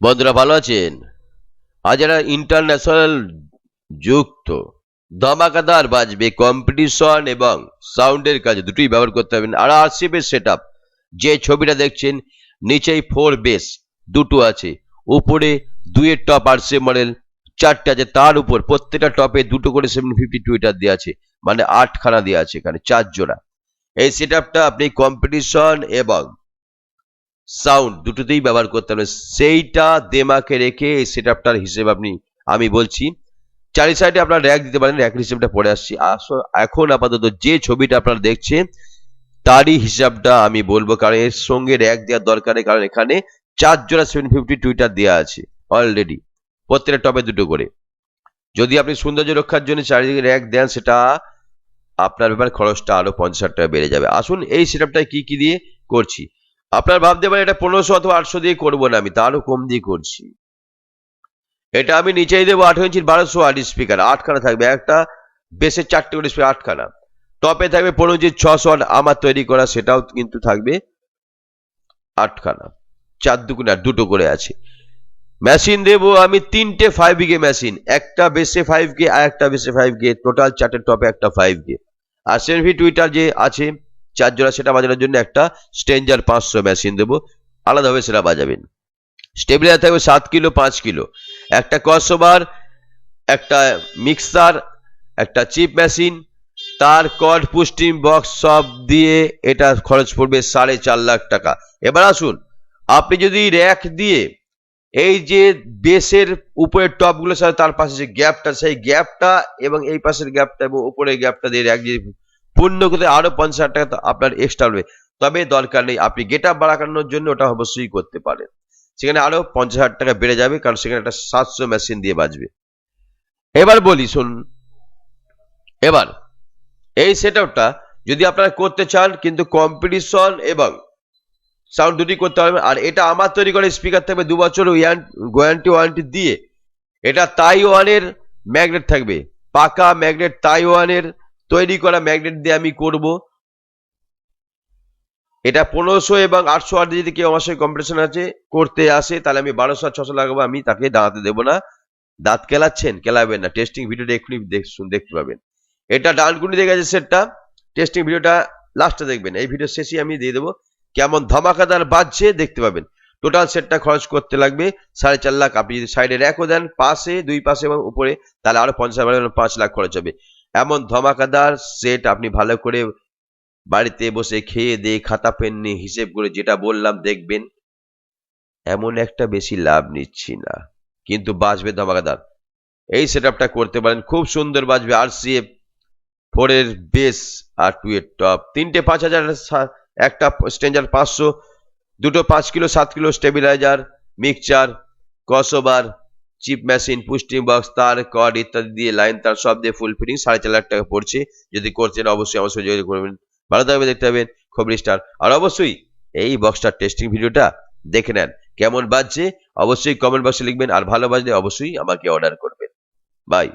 বন্ধুরা ভালো আছেন? আজ একটা ইন্টারন্যাশনাল যুক্ত ধামাকাদার বাজবে কম্পিটিশন এবং সাউন্ডের কাজে দুটোই ব্যবহার করতে হবে। আর আরসিপের সেট যে ছবিটা দেখছেন, নিচেই ফোর বেস দুটো আছে। উপরে দুইয়ের টপ আরসি মডেল চারটে আছে। তার উপর প্রত্যেকটা টপে দুটো করে সেভেন ফিফটি টুইটার দেওয়া আছে। মানে আটখানা দেওয়া আছে এখানে চার জোড়া এই সেট আপটা আপনি কম্পিটিশন এবং সাউন্ড দুটোতেই ব্যবহার করতে হবে। সেইটা দেমাকে রেখে এই সেট আপটার হিসেব আপনি, আমি বলছি। চারি সাইডে আপনার র্যাক দিতে পারেন র্যাক হিসেবটা পড়ে আসছি। আস- এখন আপাতত যে ছবিটা আপনারা দেখছেন, তারই হিসাবটা আমি বলব, কারণ এর সঙ্গে র্যাক দেওয়ার দরকার কারণ এখানে চার জোড়া সেভেন ফিফটি টুইটার দেওয়া আছে অলরেডি প্রত্যেকটা টপে দুটো করে। যদি আপনি সৌন্দর্য রক্ষার জন্য চারিদিকে র্যাক দেন, সেটা আপনার ব্যাপার খরচটা আরও পঞ্চাশ টাকা বেড়ে যাবে। আসুন, এই সেটআপটা কি কি দিয়ে করছি? আপনার ভাবতে পারেন এটা পনেরোশো অথবা আটশো দিয়ে করব না আমি, তারও কম দিয়ে করছি। এটা আমি নিচেই দেবো আঠারো ইঞ্চির বারোশো আট স্পিকার, আটখানা থাকবে, একটা বেসের চারটে করে স্পিকার, আটখানা। টপে থাকবে পনেরো ইঞ্চির ছশো আট, আমার তৈরি করা সেটাও কিন্তু থাকবে আটখানা। চার দুগুণে দুটো করে আছে। মেশিন দেবো আমি তিনটে ফাইভ গে মেশিন, একটা বেসে ফাইভ গে আর একটা বেসে ফাইভ গে টোটাল চারটে টপে একটা ফাইভ গে আর সেলফি টুইটার যে আছে চার জোড়া সেটা বাজানোর জন্য একটা স্টেঞ্জার পাঁচশো মেশিন দেবো। আলাদাভাবে সেটা বাজাবেন। স্টেবিলাইজার থাকবে সাত কিলো, পাঁচ কিলো। একটা কসোবার একটা মিক্সার একটা চিপ মেশিন তার কড পুস্টিং বক্স সব দিয়ে এটা খরচ পড়বে সাড়ে চার লাখ টাকা। এবার আসুন, আপনি যদি র্যাক দিয়ে এই যে বেসের উপরের টপগুলোর সাথে তার পাশে যে গ্যাপটা সেই গ্যাপটা এবং এই পাশের গ্যাপটা এবং উপরের গ্যাপটা দিয়ে র্যাক যদি পূর্ণ করতে আরও পঞ্চাশ হাজার টাকা আপনার এক্সট্রা হবে। তবে দরকার নেই, আপনি গেট আপ বাড়ানোর জন্য ওটা অবশ্যই করতে পারেন। সেখানে আরও পঞ্চাশ হাজার টাকা বেড়ে যাবে, কারণ সেখানে একটা সাতশো মেশিন দিয়ে বাজবে। এবার বলি শুন এবার, এই সেট আপটা যদি আপনারা করতে চান, কিন্তু কম্পিটিশন এবং সাউন্ড দুটি করতে পারবেন, আর এটা আমার তৈরি করা স্পিকার থাকবে দু বছর ওয়ারেন্টি ওয়ারেন্টি দিয়ে। এটা তাইওয়ানের ম্যাগনেট থাকবে, পাকা ম্যাগনেট তাইওয়ানের তৈরি করা ম্যাগনেট দিয়ে আমি করব। এটা পনেরোশো এবং আটশো আট যদি কেউ আমার সঙ্গে কম্পিটিশন আছে, করতে আসে, তাহলে আমি বারোশো আর ছশো লাগাবো, আমি তাকে দাঁড়াতে দেবো না। দাঁত কেলাচ্ছেন, কেলাবেন না। টেস্টিং ভিডিওটা এক্ষুনি দেখতে পাবেন। এটা ডানকুনি দেখে গেছে সেটটা টেস্টিং ভিডিওটা লাস্টে দেখবেন। এই ভিডিও শেষে আমি দিয়ে দেবো, কেমন ধামাকাদার বাজছে, দেখতে পাবেন। টোটাল সেটটা খরচ করতে লাগবে সাড়ে চার লাখ। আপনি যদি সাইডে র্যাকও দেন, পাশে, দুই পাশে এবং উপরে, তাহলে আরও পঞ্চাশ পাঁচ লাখ খরচ হবে। এমন ধমাকাদার সেট আপনি ভালো করে বাড়িতে বসে খেয়ে দিয়ে খাতা পেন নিয়ে হিসেব করে যেটা বললাম দেখবেন, এমন একটা বেশি লাভ নিচ্ছি না। কিন্তু বাজবে ধমাকাদার। এই সেট আপটা করতে পারেন, খুব সুন্দর বাজবে আর সি এফ ফোর এর বেস আর টু এর টপ তিনটে পাঁচ হাজার একটা স্টেঞ্জার পাঁচশো, দুটো পাঁচ কিলো, সাত কিলো স্টেবিলাইজার মিক্সচার কসোবার চিপ মেশিন পুস্টিং বক্স তার কর্ড ইত্যাদি দিয়ে লাইন তার সব দিয়ে ফুল ফিটিং সাড়ে চার লাখ টাকা পড়ছে। যদি করছেন অবশ্যই আমার যোগাযোগ করবেন। ভালো থাকবে দেখতে পাবেন খবরি স্টার আর অবশ্যই এই বক্সটার টেস্টিং ভিডিওটা দেখে নেন, কেমন বাজছে? অবশ্যই কমেন্ট বক্সে লিখবেন, আর ভালো বাজলে অবশ্যই আমাকে অর্ডার করবেন। বাই